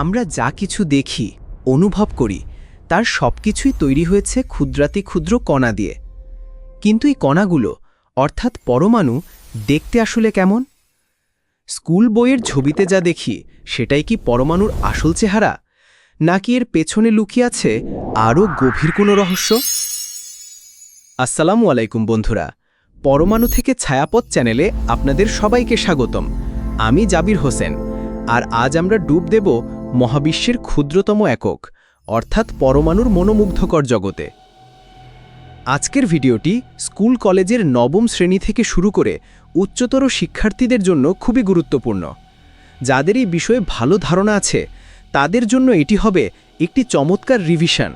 আমরা যা কিছু দেখি, অনুভব করি, তার সব কিছুই তৈরি হয়েছে ক্ষুদ্রাতি ক্ষুদ্র কণা দিয়ে। কিন্তু এই কণাগুলো, অর্থাৎ পরমাণু, দেখতে আসলে কেমন? স্কুল বইয়ের ছবিতে যা দেখি, সেটাই কি পরমাণুর আসল চেহারা? নাকি এর পেছনে লুকিয়ে আছে আরও গভীর কোনো রহস্য? আসসালামু আলাইকুম বন্ধুরা, পরমাণু থেকে ছায়াপথ চ্যানেলে আপনাদের সবাইকে স্বাগতম। আমি জাবির হোসেন, আর আজ আমরা ডুব দেব মহাবিশ্বের ক্ষুদ্রতম একক, অর্থাৎ পরমাণুর মনোমুগ্ধকর জগতে। আজকের ভিডিওটি স্কুল কলেজের নবম শ্রেণি থেকে শুরু করে উচ্চতর শিক্ষার্থীদের জন্য খুবই গুরুত্বপূর্ণ। যাদের এই বিষয়ে ভালো ধারণা আছে, তাদের জন্য এটি হবে একটি চমৎকার রিভিশন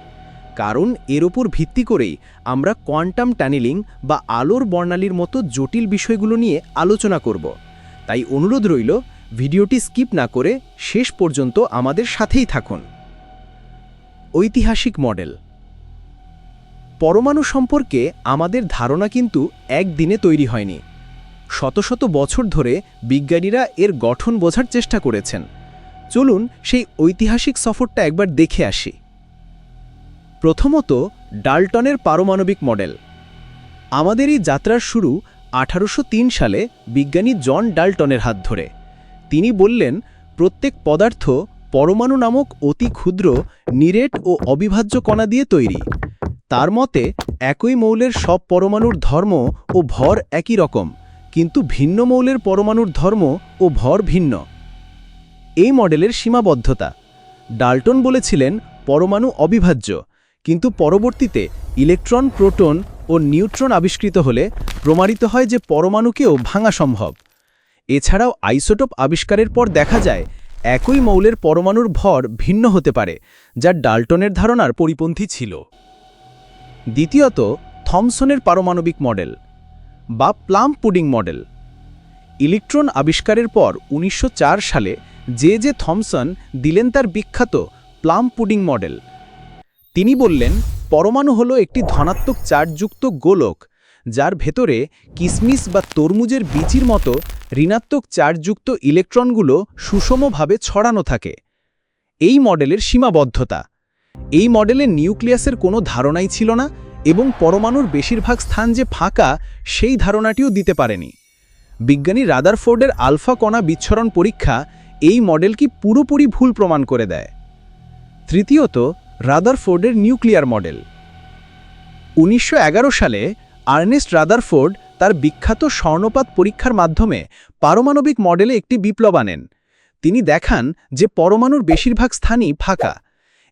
কারণ এর ওপর ভিত্তি করেই আমরা কোয়ান্টাম টানেলিং বা আলোর বর্ণালীর মতো জটিল বিষয়গুলো নিয়ে আলোচনা করব। তাই অনুরোধ রইল ভিডিওটি স্কিপ না করে শেষ পর্যন্ত আমাদের সাথেই থাকুন। ঐতিহাসিক মডেল। পরমাণু সম্পর্কে আমাদের ধারণা কিন্তু একদিনে তৈরি হয়নি। শত শত বছর ধরে বিজ্ঞানীরা এর গঠন বোঝার চেষ্টা করেছেন। চলুন সেই ঐতিহাসিক সফরটা একবার দেখে আসি। প্রথমত ডাল্টনের পারমাণবিক মডেল। আমাদের এই যাত্রার শুরু আঠারোশো তিন সালে বিজ্ঞানী জন ডাল্টনের হাত ধরে। তিনি বললেন, প্রত্যেক পদার্থ পরমাণু নামক অতি ক্ষুদ্র, নিরেট ও অবিভাজ্য কণা দিয়ে তৈরি। তার মতে, একই মৌলের সব পরমাণুর ধর্ম ও ভর একই রকম, কিন্তু ভিন্ন মৌলের পরমাণুর ধর্ম ও ভর ভিন্ন। এই মডেলের সীমাবদ্ধতা। ডাল্টন বলেছিলেন, পরমাণু অবিভাজ্য, কিন্তু পরবর্তীতে ইলেকট্রন, প্রোটন ও নিউট্রন আবিষ্কৃত হলে প্রমাণিত হয় যে পরমাণুকেও ভাঙা সম্ভব। এছাড়াও আইসোটোপ আবিষ্কারের পর দেখা যায়, একই মৌলের পরমাণুর ভর ভিন্ন হতে পারে, যা ডাল্টনের ধারণার পরিপন্থী ছিল। দ্বিতীয়ত, থমসনের পারমাণবিক মডেল, বা প্লাম পুডিং মডেল। ইলেকট্রন আবিষ্কারের পর উনিশশো চার সালে যে যে থমসন দিলেন তার বিখ্যাত প্লাম পুডিং মডেল। তিনি বললেন, পরমাণু হলো একটি ধনাত্মক চার্জযুক্ত গোলক যার ভেতরে কিসমিস বা তরমুজের বিচির মতো ঋণাত্মক চার্জযুক্ত ইলেকট্রনগুলো সুষমভাবে ছড়ানো থাকে। এই মডেলের সীমাবদ্ধতা। এই মডেলে নিউক্লিয়াসের কোনো ধারণাই ছিল না এবং পরমাণুর বেশিরভাগ স্থান যে ফাঁকা, সেই ধারণাটিও দিতে পারেনি। বিজ্ঞানী রাদারফোর্ডের আলফা কণা বিচ্ছরণ পরীক্ষা এই মডেলকে পুরোপুরি ভুল প্রমাণ করে দেয়। তৃতীয়ত, রাদারফোর্ডের নিউক্লিয়ার মডেল। উনিশশো এগারো সালে আর্নেস্ট রাদারফোর্ড তার বিখ্যাত স্বর্ণপাত পরীক্ষার মাধ্যমে পারমাণবিক মডেলে একটি বিপ্লব আনেন। তিনি দেখান যে পরমাণুর বেশিরভাগ স্থানই ফাঁকা।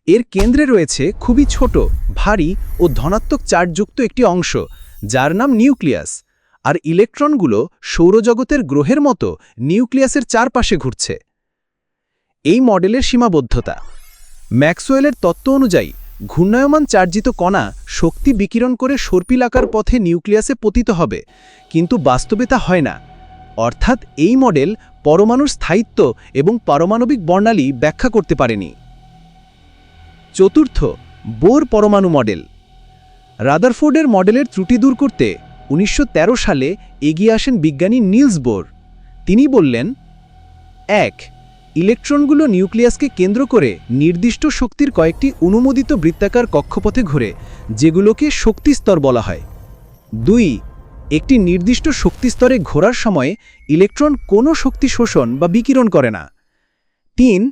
এর কেন্দ্রে রয়েছে খুবই ছোট, ভারী ও ধনাত্মক চার্জযুক্ত একটি অংশ, যার নাম নিউক্লিয়াস। আর ইলেকট্রনগুলো সৌরজগতের গ্রহের মতো নিউক্লিয়াসের চারপাশে ঘুরছে। এই মডেলের সীমাবদ্ধতা। ম্যাক্সওয়েলের তত্ত্ব অনুযায়ী ঘূর্ণায়মান চার্জিত কণা শক্তি বিকিরণ করে সর্পিলাকার পথে নিউক্লিয়াসে পতিত হবে, কিন্তু বাস্তবে তা হয় না। অর্থাৎ এই মডেল পরমাণুর স্থায়িত্ব এবং পারমাণবিক বর্ণালী ব্যাখ্যা করতে পারেনি। চতুর্থ, বোর পরমাণু মডেল। রাদারফোর্ডের মডেলের ত্রুটি দূর করতে উনিশশো তেরো সালে এগিয়ে আসেন বিজ্ঞানী নিলস বোর। তিনি বললেন, এক ইলেকট্রনগুলো নিউক্লিয়াসকে কেন্দ্র করে নির্দিষ্ট শক্তির কয়েকটি অনুমোদিত বৃত্তাকার কক্ষপথে ঘুরে, যেগুলোকে শক্তিস্তর বলা হয়। দুই, একটি নির্দিষ্ট শক্তিস্তরে ঘোরার সময় ইলেকট্রন কোনো শক্তি শোষণ বা বিকিরণ করে না। তিন,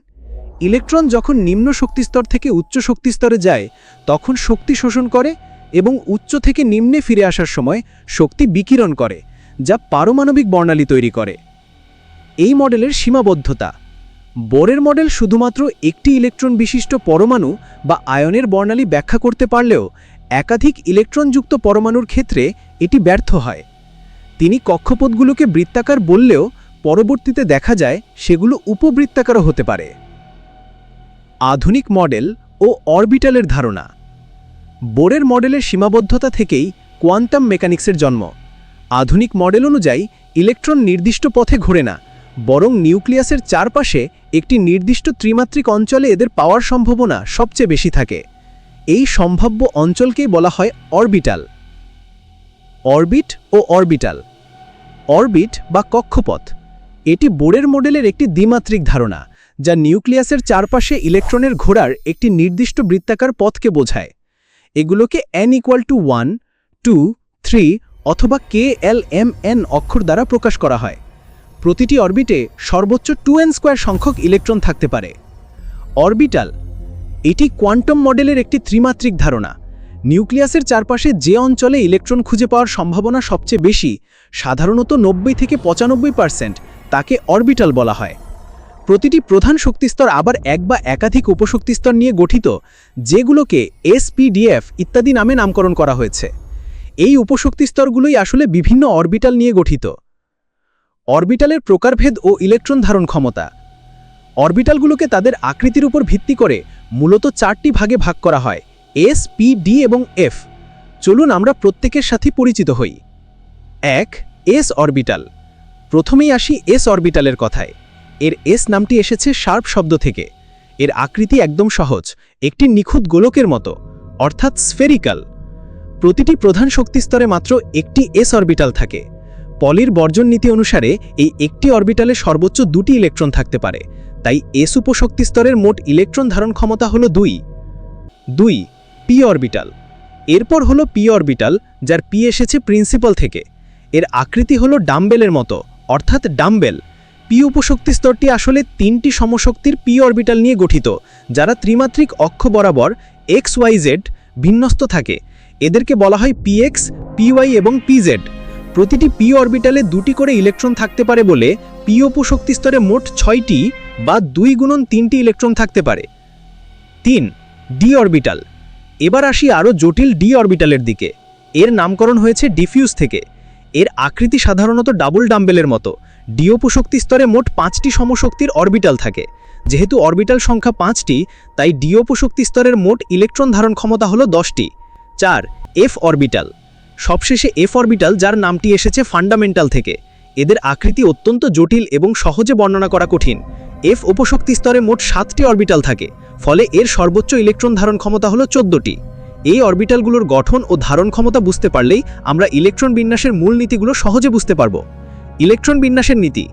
ইলেকট্রন যখন নিম্ন শক্তিস্তর থেকে উচ্চ শক্তিস্তরে যায়, তখন শক্তি শোষণ করে এবং উচ্চ থেকে নিম্নে ফিরে আসার সময় শক্তি বিকিরণ করে, যা পারমাণবিক বর্ণালী তৈরি করে। এই মডেলের সীমাবদ্ধতা। বোরের মডেল শুধুমাত্র একটি ইলেকট্রন বিশিষ্ট পরমাণু বা আয়নের বর্ণালী ব্যাখ্যা করতে পারলেও একাধিক ইলেকট্রনযুক্ত পরমাণুর ক্ষেত্রে এটি ব্যর্থ হয়। তিনি কক্ষপথগুলোকে বৃত্তাকার বললেও পরবর্তীতে দেখা যায় সেগুলো উপবৃত্তাকারও হতে পারে। আধুনিক মডেল ও অরবিটালের ধারণা। বোরের মডেলের সীমাবদ্ধতা থেকেই কোয়ান্টাম মেকানিক্সের জন্ম। আধুনিক মডেল অনুযায়ী ইলেকট্রন নির্দিষ্ট পথে ঘোরে না, বরং নিউক্লিয়াসের চারপাশে একটি নির্দিষ্ট ত্রিমাত্রিক অঞ্চলে এদের পাওয়ার সম্ভাবনা সবচেয়ে বেশি থাকে। এই সম্ভাব্য অঞ্চলকেই বলা হয় অরবিটাল। অরবিট ও অরবিটাল। অরবিট বা কক্ষপথ। এটি বোরের মডেলের একটি দ্বিমাত্রিক ধারণা, যা নিউক্লিয়াসের চারপাশে ইলেকট্রনের ঘোরার একটি নির্দিষ্ট বৃত্তাকার পথকে বোঝায়। এগুলোকে N equal to one two three অথবা কে এল এম এন অক্ষর দ্বারা প্রকাশ করা হয়। প্রতিটি অরবিটে সর্বোচ্চ টু এন স্কোয়ার সংখ্যক ইলেকট্রন থাকতে পারে। অরবিটাল এটি কোয়ান্টাম মডেলের একটি ত্রিমাত্রিক ধারণা। নিউক্লিয়াসের চারপাশে যে অঞ্চলে ইলেকট্রন খুঁজে পাওয়ার সম্ভাবনা সবচেয়ে বেশি, সাধারণত নব্বই থেকে পঁচানব্বই পার্সেন্ট তাকে অরবিটাল বলা হয়। প্রতিটি প্রধান শক্তিস্তর আবার এক বা একাধিক উপশক্তিস্তর নিয়ে গঠিত, যেগুলোকে এসপিডিএফ ইত্যাদি নামে নামকরণ করা হয়েছে। এই উপশক্তিস্তরগুলোই আসলে বিভিন্ন অরবিটাল নিয়ে গঠিত। অরবিটালের প্রকারভেদ ও ইলেকট্রন ধারণ ক্ষমতা। অরবিটালগুলোকে তাদের আকৃতির উপর ভিত্তি করে মূলত চারটি ভাগে ভাগ করা হয় এস পি ডি এবং এফ চলুন আমরা প্রত্যেকের সাথে পরিচিত হই। এক এস অরবিটাল। প্রথমেই আসি এস অরবিটালের কথায়। এর এস নামটি এসেছে শার্প শব্দ থেকে। এর আকৃতি একদম সহজ, একটি নিখুঁত গোলকের মতো, অর্থাৎ স্ফেরিক্যাল। প্রতিটি প্রধান শক্তিস্তরে মাত্র একটি এস অরবিটাল থাকে। পলির বর্জন নীতি অনুসারে এই একটি অরবিটালে সর্বোচ্চ দুটি ইলেকট্রন থাকতে পারে। তাই এস উপশক্তি স্তরের মোট ইলেকট্রন ধারণ ক্ষমতা হল দুই। দুই পি অরবিটাল এরপর হলো পি অরবিটাল যার পি এসেছে প্রিন্সিপাল থেকে। এর আকৃতি হলো ডাম্বেলের মতো, অর্থাৎ ডাম্বেল পি উপশক্তি স্তরটি আসলে তিনটি সমশক্তির পি অরবিটাল নিয়ে গঠিত, যারা ত্রিমাত্রিক অক্ষ বরাবর এক্স ওয়াই জেড বিন্যস্ত থাকে। এদেরকে বলা হয় পিএক্স পিওয়াই এবং পিজেড প্রতিটি পি অরবিটালে দুটি করে ইলেকট্রন থাকতে পারে বলে পি উপশক্তি স্তরে মোট ছয়টি বা দুই গুণন তিনটি ইলেকট্রন থাকতে পারে। তিন ডি অরবিটাল এবার আসি আরও জটিল ডি অরবিটালের দিকে। এর নামকরণ হয়েছে ডিফিউজ থেকে। এর আকৃতি সাধারণত ডাবল ডাম্বেলের মতো। ডি উপশক্তি স্তরে মোট পাঁচটি সমশক্তির অরবিটাল থাকে। যেহেতু অরবিটাল সংখ্যা পাঁচটি, তাই ডি উপশক্তি স্তরের মোট ইলেকট্রন ধারণ ক্ষমতা হল দশটি। চার এফ অরবিটাল সবশেষে এফ অরবিটাল যার নামটি এসেছে ফান্ডামেন্টাল থেকে। এদের আকৃতি অত্যন্ত জটিল এবং সহজে বর্ণনা করা কঠিন। এফ উপশক্তি স্তরে মোট সাতটি অরবিটাল থাকে, ফলে এর সর্বোচ্চ ইলেকট্রন ধারণ ক্ষমতা হল চোদ্দটি। এই অরবিটালগুলোর গঠন ও ধারণ ক্ষমতা বুঝতে পারলেই আমরা ইলেকট্রন বিন্যাসের মূল নীতিগুলো সহজে বুঝতে পারব। ইলেকট্রন বিন্যাসের নীতি।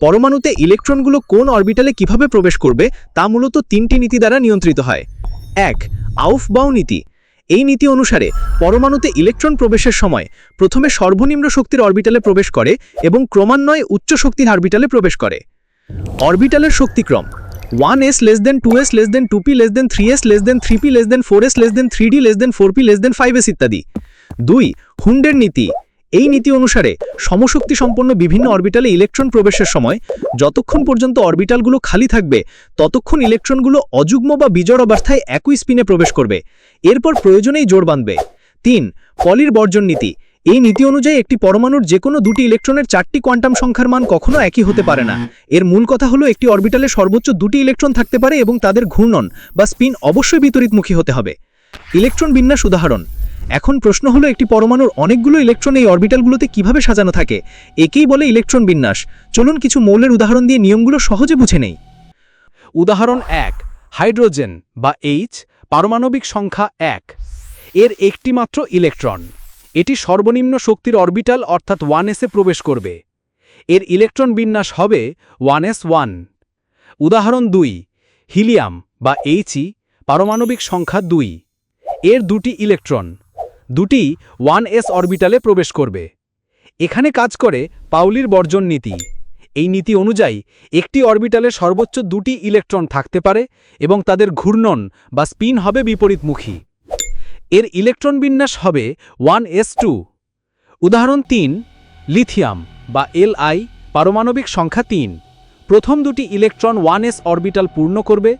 পরমাণুতে ইলেকট্রনগুলো কোন অরবিটালে কীভাবে প্রবেশ করবে তা মূলত তিনটি নীতি দ্বারা নিয়ন্ত্রিত হয়। এক আউফ বাউ নীতি। এই নীতি অনুসারে পরমাণুতে ইলেকট্রন প্রবেশের সময় প্রথমে সর্বনিম্ন শক্তির অরবিটালে প্রবেশ করে এবং ক্রমান্বয়ে উচ্চ শক্তির অরবিটালে প্রবেশ করে। অরবিটালের শক্তিক্রম one S less than two S less than two P less than three S less than three P less than four S less than three D less than four P less than five S ইত্যাদি। দুই, হুন্ডের নীতি এই নীতি অনুসারে সমশক্তি সম্পন্ন বিভিন্ন অরবিটালে electron প্রবেশের সময় যতক্ষণ পর্যন্ত অরবিটালগুলো খালি থাকবে, ততক্ষণ ইলেকট্রনগুলো অযুগ্ম বা বিজড় অবস্থায় একই স্পিনে প্রবেশ করবে। এরপর প্রয়োজনেই জোর বাঁধবে। তিন, পলির বর্জন নীতি। এই নীতি অনুযায়ী একটি পরমাণুর যে কোনো দুটি ইলেকট্রনের চারটি কোয়ান্টাম সংখ্যার মান কখনো একই হতে পারে না। এর মূল কথা হলো একটি অরবিটালে সর্বোচ্চ দুটি ইলেকট্রন থাকতে পারে এবং তাদের ঘূর্ণন বা স্পিন অবশ্যই বিপরীতমুখী হতে হবে। ইলেকট্রন বিন্যাস উদাহরণ। এখন প্রশ্ন হলো, একটি পরমাণুর অনেকগুলো ইলেকট্রন এই অরবিটালগুলোতে কীভাবে সাজানো থাকে? একেই বলে ইলেকট্রন বিন্যাস। চলুন কিছু মৌলের উদাহরণ দিয়ে নিয়মগুলো সহজে বুঝে নেই। উদাহরণ এক, হাইড্রোজেন বা এইচ পারমাণবিক সংখ্যা এক। এর একটি মাত্র ইলেকট্রন। এটি সর্বনিম্ন শক্তির অরবিটাল অর্থাৎ ওয়ান এসে প্রবেশ করবে। এর ইলেকট্রন বিন্যাস হবে ওয়ান এস ওয়ান। উদাহরণ দুই, হিলিয়াম বা এইচই পারমাণবিক সংখ্যা দুই। এর দুটি ইলেকট্রন। দুটি ওয়ান এস অরবিটালে প্রবেশ করবে। এখানে কাজ করে পাউলির বর্জন নীতি। এই নীতি অনুযায়ী একটি অরবিটালে সর্বোচ্চ দুটি ইলেকট্রন থাকতে পারে এবং তাদের ঘূর্ণন বা স্পিন হবে বিপরীতমুখী। এর ইলেকট্রন বিন্যাস হবে ওয়ান এস টু। উদাহরণ তিন, লিথিয়াম বা এল আই পারমাণবিক সংখ্যা তিন। প্রথম দুটি ইলেকট্রন ওয়ান এস অরবিটাল পূর্ণ করবে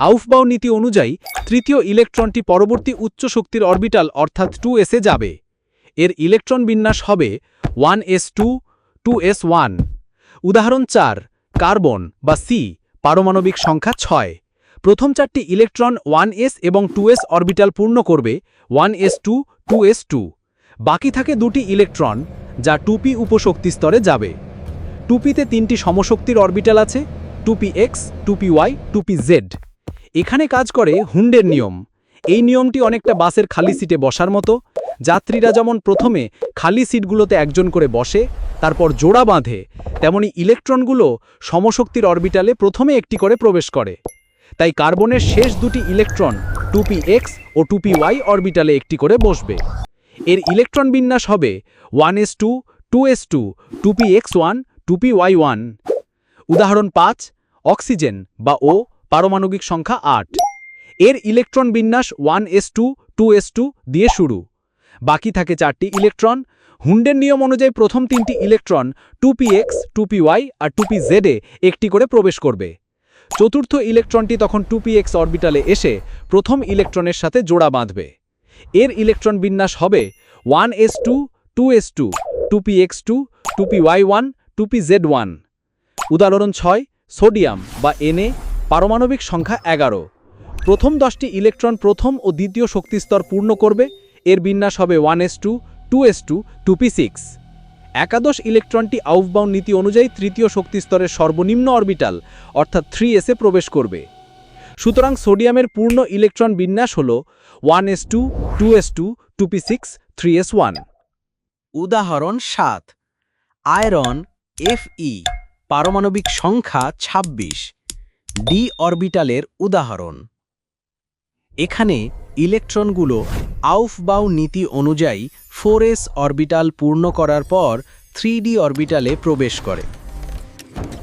আউফবাউ নীতি অনুযায়ী তৃতীয় ইলেকট্রনটি পরবর্তী উচ্চ শক্তির অরবিটাল অর্থাৎ টু এসে যাবে। এর ইলেকট্রন বিন্যাস হবে one S two two S one. উদাহরণ চার, কার্বন বা সি, পারমাণবিক সংখ্যা ছয়। প্রথম চারটি ইলেকট্রন ওয়ান এস এবং টু এস অরবিটাল পূর্ণ করবে one S two two S two. বাকি থাকে দুটি ইলেকট্রন যা টুপি উপশক্তি স্তরে যাবে। টুপিতে তিনটি সমশক্তির অরবিটাল আছে টুপি এক্স টুপি ওয়াই টুপি জেড। এখানে কাজ করে হুন্ডের নিয়ম। এই নিয়মটি অনেকটা বাসের খালি সিটে বসার মতো। যাত্রীরা যেমন প্রথমে খালি সিটগুলোতে একজন করে বসে, তারপর জোড়া বাঁধে, তেমনি ইলেকট্রনগুলো সমশক্তির অরবিটালে প্রথমে একটি করে প্রবেশ করে। তাই কার্বনের শেষ দুটি ইলেকট্রন টুপি এক্স ও টুপি ওয়াই অরবিটালে একটি করে বসবে। এর ইলেকট্রন বিন্যাস হবে one S two two S two two P X one two P Y one. উদাহরণ পাঁচ, অক্সিজেন বা ও পারমাণবিক সংখ্যা আট। এর ইলেকট্রন বিন্যাস one S two two S two দিয়ে শুরু। বাকি থাকে চারটি ইলেকট্রন। হুন্ডের নিয়ম অনুযায়ী প্রথম তিনটি electron two P X, two P Y আর টু পি জেডে একটি করে প্রবেশ করবে। চতুর্থ ইলেকট্রনটি তখন টু পি এক্স অরবিটালে এসে প্রথম ইলেকট্রনের সাথে জোড়া বাঁধবে। এর ইলেকট্রন বিন্যাস হবে one S two two S two two P X two two P Y one, two P Z one. উদাহরণ ছয়, সোডিয়াম বা এনএ পারমাণবিক সংখ্যা এগারো। প্রথম দশটি ইলেকট্রন প্রথম ও দ্বিতীয় শক্তিস্তর পূর্ণ করবে। এর বিন্যাস হবে one S two two S two two P six. একাদশ ইলেকট্রনটি আউফবাউন্ড নীতি অনুযায়ী তৃতীয় শক্তিস্তরের সর্বনিম্ন অরবিটাল, অর্থাৎ থ্রি এসে প্রবেশ করবে। সুতরাং সোডিয়ামের পূর্ণ ইলেকট্রন বিন্যাস হল one S two two S two two P six, three S one. উদাহরণ সাত। আয়রন, এফ ই, পারমাণবিক সংখ্যা ২৬ ডি অরবিটালের উদাহরণ। এখানে ইলেকট্রনগুলো আউফবাউ নীতি অনুযায়ী ফোর অরবিটাল পূর্ণ করার পর থ্রি অরবিটালে প্রবেশ করে।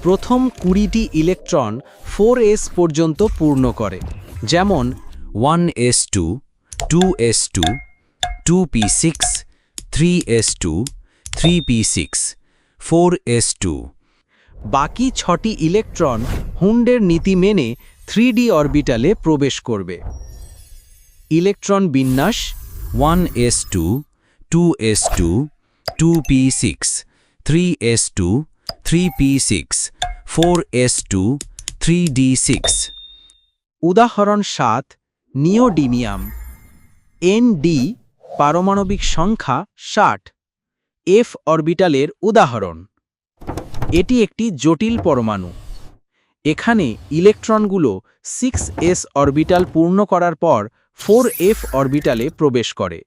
প্রথম কুড়িটি ইলেকট্রন ফোর পর্যন্ত পূর্ণ করে, যেমন one S two two S two two P six, three S two, three P six, four S two বাকি ছটি ইলেকট্রন হুন্ডের নীতি মেনে থ্রি ডি অরবিটালে প্রবেশ করবে। ইলেকট্রন বিন্যাস one S two two S two two P six, three S two, three P six, four S two, three D six. উদাহরণ সাত, neodymium. ND পারমাণবিক সংখ্যা ষাট। এফ অরবিটালের উদাহরণ। এটি একটি জটিল পরমাণু। এখানে ইলেকট্রনগুলো সিক্স এস অরবিটাল পূর্ণ করার পর ফোর এফ অরবিটালে প্রবেশ করে।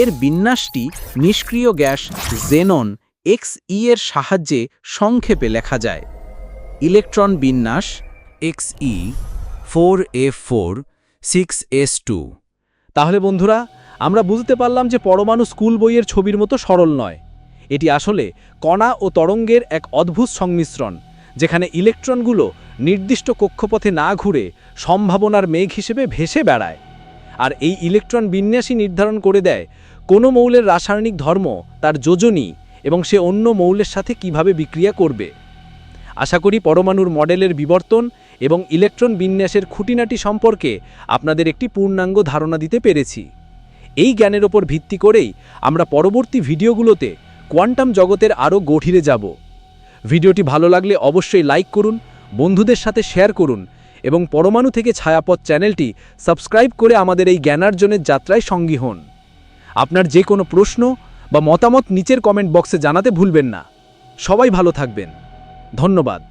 এর বিন্যাসটি নিষ্ক্রিয় গ্যাস জেনন এক্স ই এর সাহায্যে সংক্ষেপে লেখা যায়। ইলেকট্রন বিন্যাস X E four F four six S two তাহলে বন্ধুরা, আমরা বুঝতে পারলাম যে পরমাণু স্কুল বইয়ের ছবির মতো সরল নয়। এটি আসলে কণা ও তরঙ্গের এক অদ্ভুত সংমিশ্রণ, যেখানে ইলেকট্রনগুলো নির্দিষ্ট কক্ষপথে না ঘুরে সম্ভাবনার মেঘ হিসেবে ভেসে বেড়ায়। আর এই ইলেকট্রন বিন্যাসই নির্ধারণ করে দেয় কোনো মৌলের রাসায়নিক ধর্ম, তার যোজনী এবং সে অন্য মৌলের সাথে কীভাবে বিক্রিয়া করবে। আশা করি পরমাণুর মডেলের বিবর্তন এবং ইলেকট্রন বিন্যাসের খুঁটিনাটি সম্পর্কে আপনাদের একটি পূর্ণাঙ্গ ধারণা দিতে পেরেছি। এই জ্ঞানের ওপর ভিত্তি করেই আমরা পরবর্তী ভিডিওগুলোতে কোয়ান্টাম জগতের আরও গভীরে যাব। ভিডিওটি ভালো লাগলে অবশ্যই লাইক করুন, বন্ধুদের সাথে শেয়ার করুন এবং পরমাণু থেকে ছায়াপথ চ্যানেলটি সাবস্ক্রাইব করে আমাদের এই জ্ঞানার্জনের যাত্রায় সঙ্গী হন। আপনার যে কোনো প্রশ্ন বা মতামত নিচের কমেন্ট বক্সে জানাতে ভুলবেন না। সবাই ভালো থাকবেন। ধন্যবাদ।